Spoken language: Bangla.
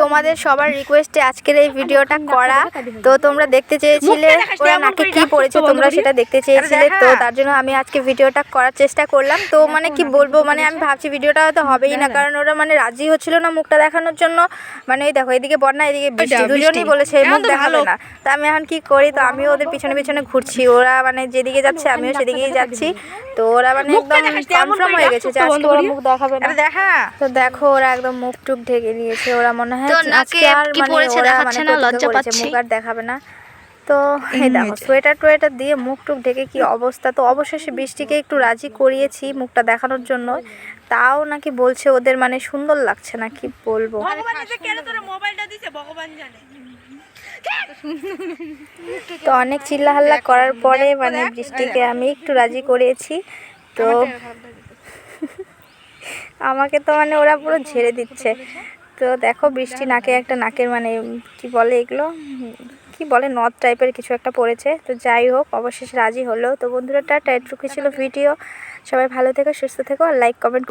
তোমাদের সবার রিকোয়েস্টে আজকের এই ভিডিওটা করা। তো তোমরা দেখতে চেয়েছিলে ওরা নাকে কি পড়েছে তোমরা সেটা দেখতে চেয়েছিলে। তো তার জন্য আমি আজকে ভিডিওটা করার চেষ্টা করলাম। তো মানে কি বলব মানে আমি ভাবছি ভিডিওটা হয়তো হবেই না কারণ ওরা মানে রাজি হচ্ছিল না মুখটা দেখানোর জন্য। মানে ওই দেখো এদিকে বন্যা এদিকে বৃষ্টি দুজনই বলেছে মুখ দেখাবে না। তো আমি এখন কি করি? তো আমিও ওদের পিছনে পিছনে ঘুরছি। ওরা মানে যেদিকে যাচ্ছে আমিও সেদিকেই যাচ্ছি। তো ওরা মানে একদম কনফার্ম হয়ে গেছে যে আজকে ওরা মুখ দেখাবে না। দেখা। তো দেখো ওরা একদম মুখ টুক ঢেকে নিয়েছে ওরা মনে হয় তো যে নাকে আজকে আর কি মানে পড়েছে দেখাচ্ছে মানে না, লজ্জা পাচ্ছি। মুখ আর দেখাবে না। তো এই দেখো সোয়েটার টোয়েটার দিয়ে মুখ টুক ঢেকে কি অবস্থা? তো অবশেষে বৃষ্টিকে একটু রাজি করিয়েছি মুখটা দেখানোর জন্য। তাও নাকি বলছে ওদের মানে সুন্দর লাগছে না কি বলব? ভগবান যে কেন তোরা মোবাইলটা দিছে? ভগবান জানে। তো অনেক চিল্লাহাল্লা করার পরে মানে বৃষ্টিকে আমি একটু রাজি করিয়েছি। তো আমাকে তো মানে ওরা পুরো ঝেড়ে দিচ্ছে। তো দেখো বৃষ্টি নাকে একটা নাকের মানে কি বলে এগুলো? কি বলে? নথ টাইপের কিছু একটা পড়েছে। তো যাই হোক অবশেষে রাজি হলো। তো বন্ধুরা টাটা। এটুকু ছিল ভিডিও। সবাই ভালো থেকো সুস্থ থেকো। আর লাইক কমেন্ট